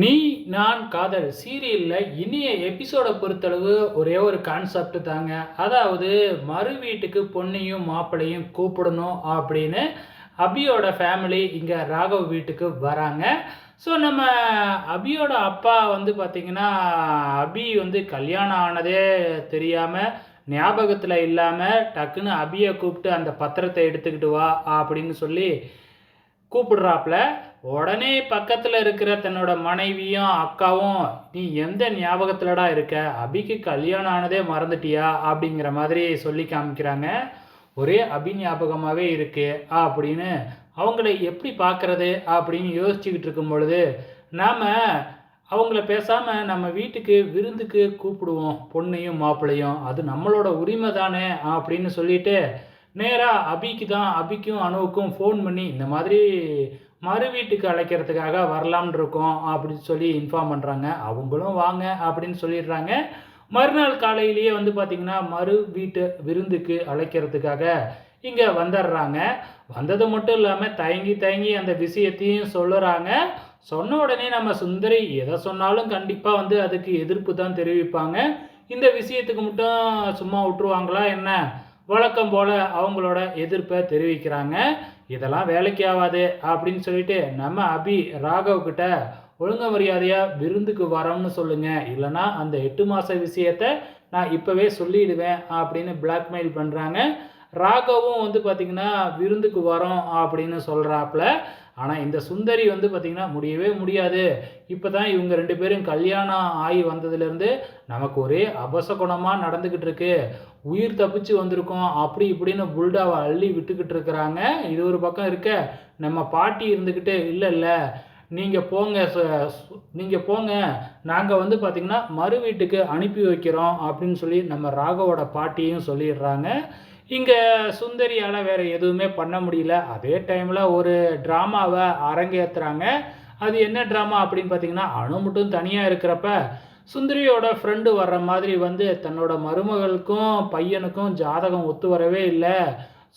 நீ நான் காதல். சீரியலில் இனிய எபிசோடை பொறுத்தளவு ஒரே ஒரு கான்செப்ட் தாங்க. அதாவது மறு வீட்டுக்கு பொண்ணையும் மாப்பிள்ளையும் கூப்பிடணும் அப்படின்னு அபியோட ஃபேமிலி இங்கே ராகவ் வீட்டுக்கு வராங்க. ஸோ நம்ம அபியோட அப்பா வந்து பார்த்திங்கன்னா அபி வந்து கல்யாணம் ஆனதே தெரியாமல் ஞாபகத்தில் இல்லாமல் டக்குன்னு அபியை கூப்பிட்டு அந்த பத்திரத்தை எடுத்துக்கிட்டு வா அப்படின்னு சொல்லி கூப்பிடுறாப்புல உடனே பக்கத்தில் இருக்கிற தன்னோட மனைவியும் அக்காவும் நீ எந்த ஞாபகத்திலடா இருக்க? அபிக்கு கல்யாணம் ஆனதே மறந்துட்டியா? அப்படிங்கிற மாதிரி சொல்லி காமிக்கிறாங்க. ஒரே அபி ஞாபகமாகவே இருக்கு. அப்படின்னு அவங்கள எப்படி பார்க்கறது அப்படின்னு யோசிச்சுக்கிட்டு இருக்கும் பொழுது நாம் அவங்கள பேசாமல் நம்ம வீட்டுக்கு விருந்துக்கு கூப்பிடுவோம் பொண்ணையும் மாப்பிள்ளையும். அது நம்மளோட உரிமை தானே அப்படின்னு சொல்லிட்டு நேராக அபிக்கு தான் அபிக்கும் அணுவுக்கும் ஃபோன் பண்ணி இந்த மாதிரி மறு வீட்டுக்கு அழைக்கிறதுக்காக வரலாம்னு இருக்கோம் அப்படின்னு சொல்லி இன்ஃபார்ம் பண்ணுறாங்க அவங்களும் வாங்க அப்படின்னு சொல்லிடுறாங்க. மறுநாள் காலையிலேயே வந்து பார்த்திங்கன்னா மறு வீட்டு விருந்துக்கு அழைக்கிறதுக்காக இங்கே வந்துடுறாங்க. வந்தது மட்டும் இல்லாமல் தயங்கி தயங்கி அந்த விஷயத்தையும் சொல்லுறாங்க. சொன்ன உடனே நம்ம சுந்தரி எதை சொன்னாலும் கண்டிப்பாக வந்து அதுக்கு எதிர்ப்பு தான் தெரிவிப்பாங்க. இந்த விஷயத்துக்கு மட்டும் சும்மா விட்டுருவாங்களா என்ன? வழக்கம் போல் அவங்களோட எதிர்ப்பை தெரிவிக்கிறாங்க. இதெல்லாம் வேலைக்கு ஆகாது அப்படின்னு சொல்லிட்டு நம்ம அபி ராகவ் கிட்ட ஒழுங்க மரியாதையாக விருந்துக்கு வரோம்னு சொல்லுங்கள் இல்லைனா அந்த எட்டு மாத விஷயத்த நான் இப்போவே சொல்லிடுவேன் அப்படின்னு பிளாக்மெயில் பண்ணுறாங்க ராகவும் வந்து பார்த்திங்கன்னா விருந்துக்கு வரோம் அப்படின்னு சொல்கிறாப்புல ஆனால் இந்த சுந்தரி வந்து பார்த்திங்கன்னா முடியவே முடியாது. இப்போ தான் இவங்க ரெண்டு பேரும் கல்யாணம் ஆகி வந்ததுலேருந்து நமக்கு ஒரே அபசகுணமாக நடந்துக்கிட்டு இருக்கு. உயிர் தப்பிச்சு வந்திருக்கோம். அப்படி இப்படின்னு புல்டாவை அள்ளி விட்டுக்கிட்டு இருக்கிறாங்க. இது ஒரு பக்கம் இருக்க. நம்ம பாட்டி இருந்துக்கிட்டு இல்லை இல்லை நீங்கள் போங்க நீங்கள் போங்க. நாங்கள் வந்து பார்த்திங்கன்னா மறு வீட்டுக்கு அனுப்பி வைக்கிறோம். அப்படின்னு சொல்லி நம்ம ராகவோட பாட்டியும் சொல்லிடுறாங்க. இங்கே சுந்தரியால் வேறு எதுவுமே பண்ண முடியல. அதே டைமில் ஒரு ட்ராமாவை அரங்கேற்றுறாங்க அது என்ன ட்ராமா அப்படின்னு பார்த்தீங்கன்னா அணு மட்டும் தனியாக இருக்கிறப்ப சுந்தரியோட ஃப்ரெண்டு வர்ற மாதிரி வந்து தன்னோட மருமகளுக்கும் பையனுக்கும் ஜாதகம் ஒத்து வரவே இல்லை.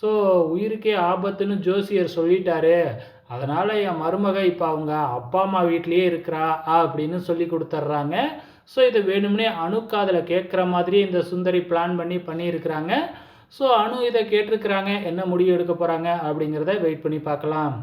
ஸோ உயிருக்கே ஆபத்துன்னு ஜோசியர் சொல்லிட்டாரு. அதனால் என் மருமக இப்போ அவங்க அப்பா அம்மா வீட்லேயே இருக்கிறா அப்படின்னு சொல்லி கொடுத்துட்றாங்க ஸோ இதை வேணும்னே அணுக்காதில் கேட்குற மாதிரி இந்த சுந்தரி பிளான் பண்ணி பண்ணியிருக்கிறாங்க. ஸோ அணு இதை கேட்டிருக்கிறாங்க என்ன முடிவு எடுக்க போகிறாங்க அப்படிங்கிறத வெயிட் பண்ணி பார்க்கலாம்.